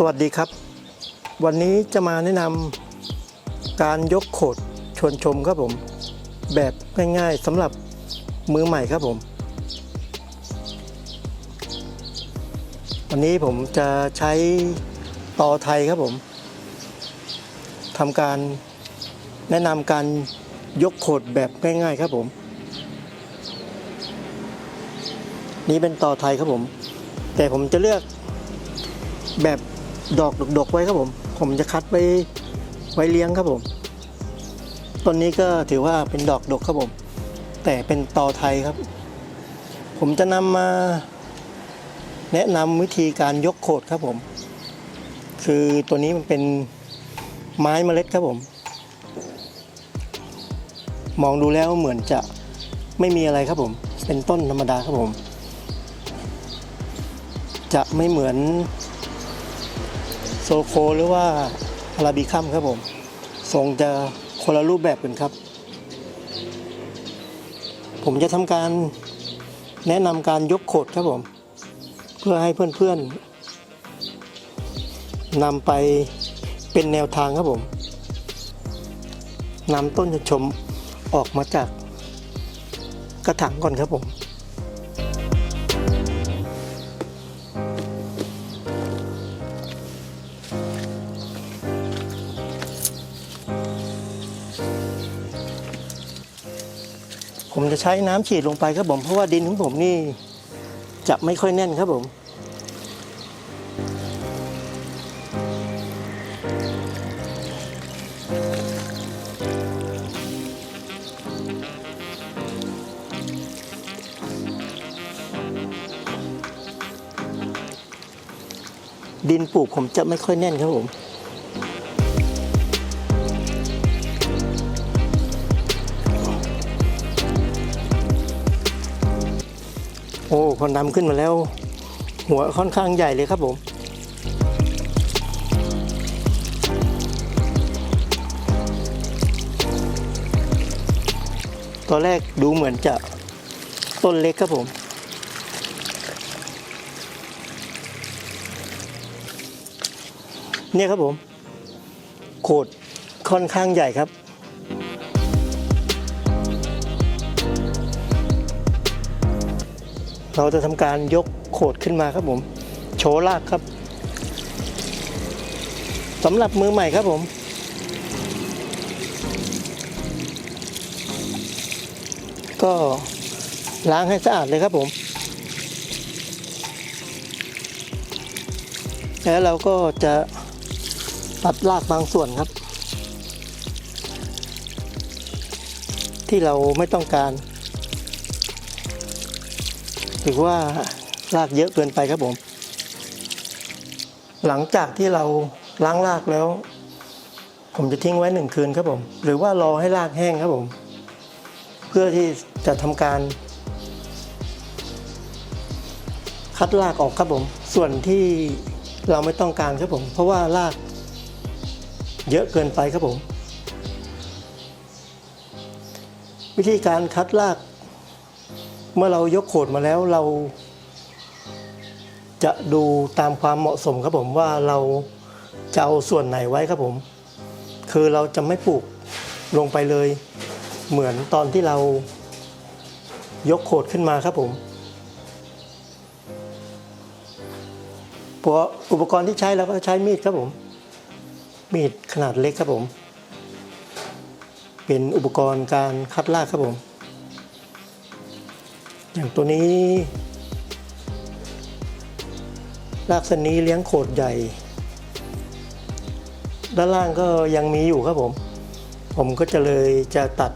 สวัสดีครับ วันนี้จะมาแนะนำการยกโขดชวนชมครับผม แบบง่ายๆสำหรับมือใหม่ครับผม วันนี้ผมจะใช้ตอไทยครับผมทำการแนะนำการยกโขดแบบง่ายๆครับผม นี่เป็นตอไทยครับผม แต่ผมจะเลือกแบบ ดอกดกๆไว้ครับผม ผมจะคัดไว้ไว้เลี้ยงครับผมต้นนี้ก็ถือว่าเป็นดอกดกครับผม แต่เป็นตอไทยครับ ผมจะนำมา แนะนำวิธีการยกโขดครับผม คือตัวนี้มันเป็นไม้เมล็ดครับผม มองดูแล้วเหมือนจะไม่มีอะไรครับผม เป็นต้นธรรมดาครับผม จะไม่เหมือน โซโคหรือว่าอาราบิคัมครับผมทรงจะคนละรูปแบบกันครับ ผมจะทำการแนะนำการยกโขดครับผม เพื่อให้เพื่อนๆนำไปเป็นแนวทางครับผมนำต้นชมออกมาจากกระถางก่อนครับผม ผมจะใช้น้ำฉีดลงไปครับผม เพราะว่าดินของผมนี่จะไม่ค่อยแน่นครับผมดินปลูกผมจะไม่ค่อยแน่นครับผม โอ้พอนำขึ้นมาแล้ว หัวค่อนข้างใหญ่เลยครับผมตอนแรกดูเหมือนจะต้นเล็กครับผม เนี่ยครับผม โขดค่อนข้างใหญ่ครับ เราจะทำการยกโขดขึ้นมาครับผม โชว์ลากครับสำหรับมือใหม่ครับผม ก็ล้างให้สะอาดเลยครับผม แล้วเราก็จะตัดรากบางส่วนครับ ที่เราไม่ต้องการ หรือว่ารากเยอะเกินไปครับผม หลังจากที่เราล้างรากแล้ว ผมจะทิ้งไว้หนึ่งคืนครับผม หรือว่ารอให้รากแห้งครับผม เพื่อที่จะทำการคัดรากออกครับผม ส่วนที่เราไม่ต้องการครับผม เพราะว่ารากเยอะเกินไปครับผม วิธีการคัดราก เมื่อเรายกโขดมาแล้วเรา จะดูตามความเหมาะสมครับผมว่าเราจะเอาส่วนไหนไว้ครับผม คือเราจะไม่ปลูกลงไปเลย เหมือนตอนที่เรายกโขดขึ้นมาครับผมเพราะอุปกรณ์ที่ใช้เราก็ใช้มีดครับผม มีดขนาดเล็กครับผม เป็นอุปกรณ์การคัดรากครับผม อย่างตัวนี้รากเส้นนี้เลี้ยงโขดใหญ่ ด้านล่างก็ยังมีอยู่ครับผม ผมก็จะเลยจะตัด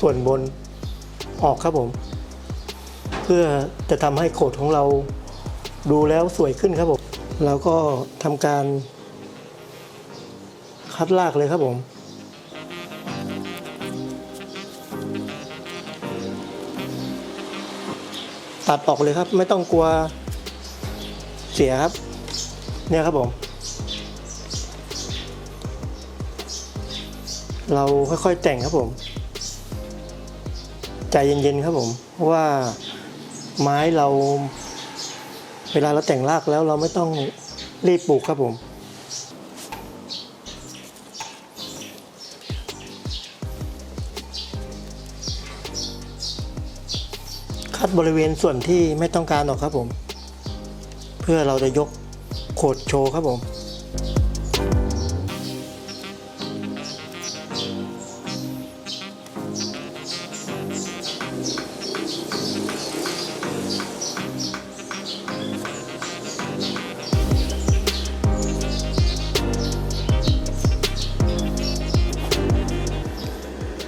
ส่วนบนออกครับผม เพื่อจะทำให้โขดของเราดูแล้วสวยขึ้นครับผมเราก็ทำการคัดรากเลยครับผม ตัดออกเลยครับ ไม่ต้องกลัวเสียครับ เนี่ยครับผม เราค่อยๆแต่งครับผม ใจเย็นๆครับผม เพราะว่าไม้เรา เวลาเราแต่งรากแล้วเราไม่ต้องรีบปลูกครับผม คัดบริเวณส่วนที่ไม่ต้องการออกครับผม เพื่อเราจะยกโขดโชว์ครับผม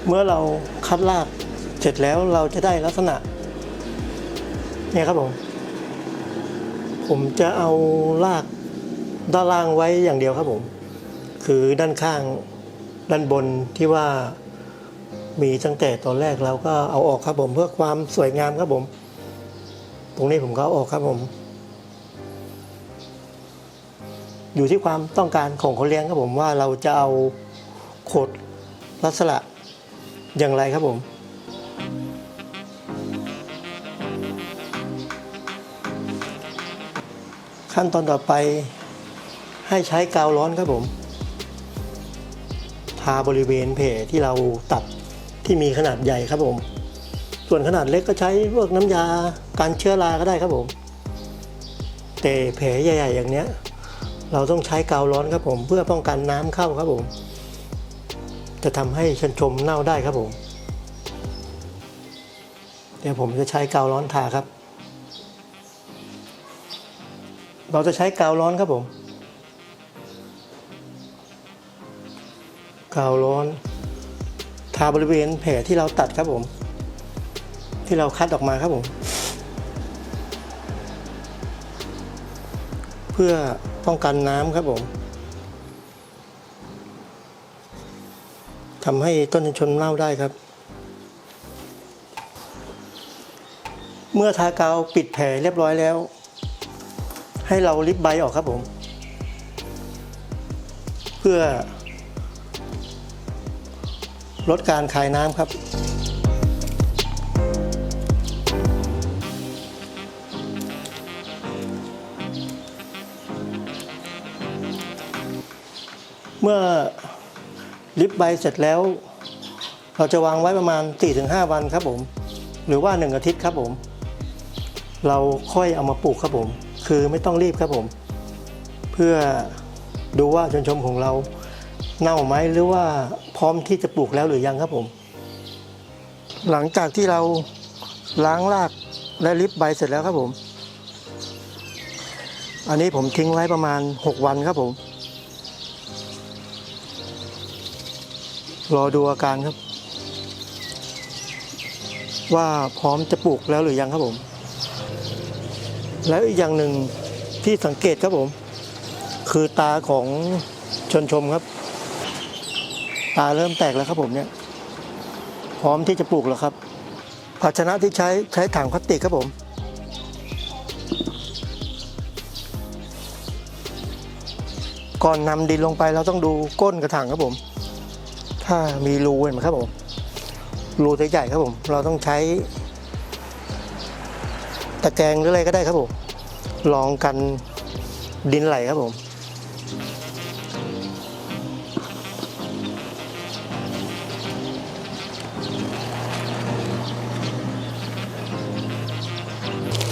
เมื่อเราคัดลากเสร็จแล้วเราจะได้ลักษณะ เนี่ยครับผม ผมจะเอาลากด้านล่างไว้อย่างเดียวครับผม คือด้านข้างด้านบนที่ว่ามีตั้งแต่ตอนแรกเราก็เอาออกครับผมเพื่อความสวยงามครับผม ตรงนี้ผมก็เอาออกครับผม อยู่ที่ความต้องการของคนเลี้ยงครับผมว่าเราจะเอาโขดลักษณะอย่างไรครับผม ขั้นตอนต่อไปให้ใช้กาวร้อนครับผม ทาบริเวณแผลที่เราตัดที่มีขนาดใหญ่ครับผม ส่วนขนาดเล็กก็ใช้พวกน้ำยาการเชื้อราก็ได้ครับผม แต่แผลใหญ่ๆอย่างเนี้ย เราต้องใช้กาวร้อนครับผม เพื่อป้องกันน้ำเข้าครับผม จะทำให้ชันชมเน่าได้ครับผม เดี๋ยวผมจะใช้กาวร้อนทาครับ เราจะใช้กาวร้อนครับผม กาวร้อน ทาบริเวณแผลที่เราตัดครับผม ที่เราคัดออกมาครับผม เพื่อป้องกันน้ำครับผมทำให้ต้นชนเน่าได้ครับ เมื่อทากาวปิดแผลเรียบร้อยแล้ว ให้เราลิบใบออกครับผม เพื่อ ลดการคายน้ำครับเมื่อลิฟใบเสร็จแล้ว เราจะวางไว้ประมาณ 4-5 วันครับผม หรือว่า 1 อาทิตย์ครับผม เราค่อยเอามาปลูกครับผม คือไม่ต้องรีบครับผม เพื่อดูว่าชนชมของเราเน่าไหมหรือว่าพร้อมที่จะปลูกแล้วหรือยังครับผม หลังจากที่เราล้างรากและลิฟใบเสร็จแล้วครับผม อันนี้ผมทิ้งไว้ประมาณ 6 วันครับผม รอดูอาการครับ ว่าพร้อมจะปลูกแล้วหรือยังครับผม แล้วอีกอย่างหนึ่งที่สังเกตครับผม คือตาของชนชมครับ ตาเริ่มแตกแล้วครับผมเนี่ยพร้อมที่จะปลูกแล้วครับ ภาชนะที่ใช้ใช้ถังพลาสติกครับผมก่อนนำดินลงไปเราต้องดูก้นกระถางครับผม ถ้ามีรูเห็นไหมครับผม รูใหญ่ๆครับผม เราต้องใช้ ตะแกรงหรืออะไรก็ได้ครับผมลองกันดินไหลครับผม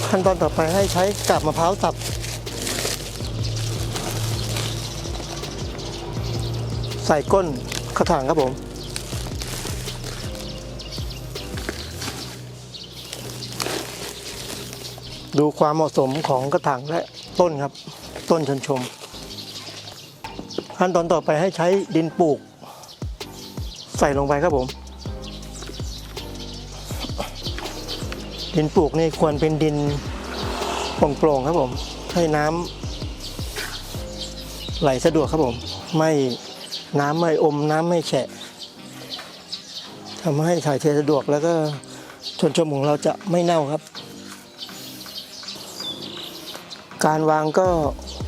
ขั้นตอนต่อไปให้ใช้กาบมะพร้าวสับใส่ก้นกระถางครับผม ดูความเหมาะสมของกระถางและต้นครับ ต้นชนชม ขั้นตอนต่อไปให้ใช้ดินปลูก ใส่ลงไปครับผม ดินปลูกนี่ควรเป็นดินโปร่งๆครับผมให้น้ำไหลสะดวกครับผม ไม่น้ำไม่อมน้ำไม่แฉะทำให้ถ่ายเทสะดวกแล้วก็ชนชมของเราจะไม่เน่าครับ การวางก็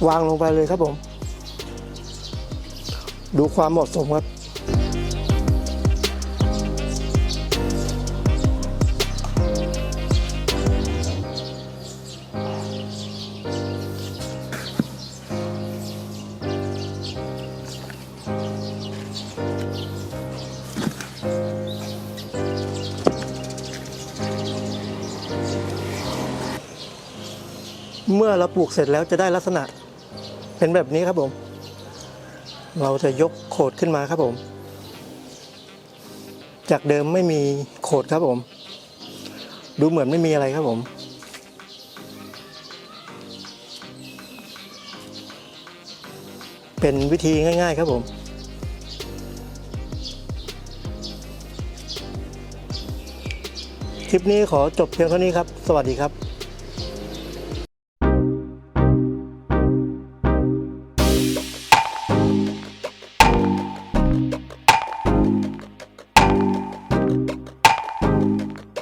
วางลงไปเลยครับผม ดูความเหมาะสมครับ เมื่อเราปลูกเสร็จแล้วจะได้ลักษณะเป็นแบบนี้ครับผม เราจะยกโขดขึ้นมาครับผม จากเดิมไม่มีโขดครับผม ดูเหมือนไม่มีอะไรครับผม เป็นวิธีง่าย ๆ ครับผมคลิปนี้ขอจบเพียงเท่านี้ครับ สวัสดีครับ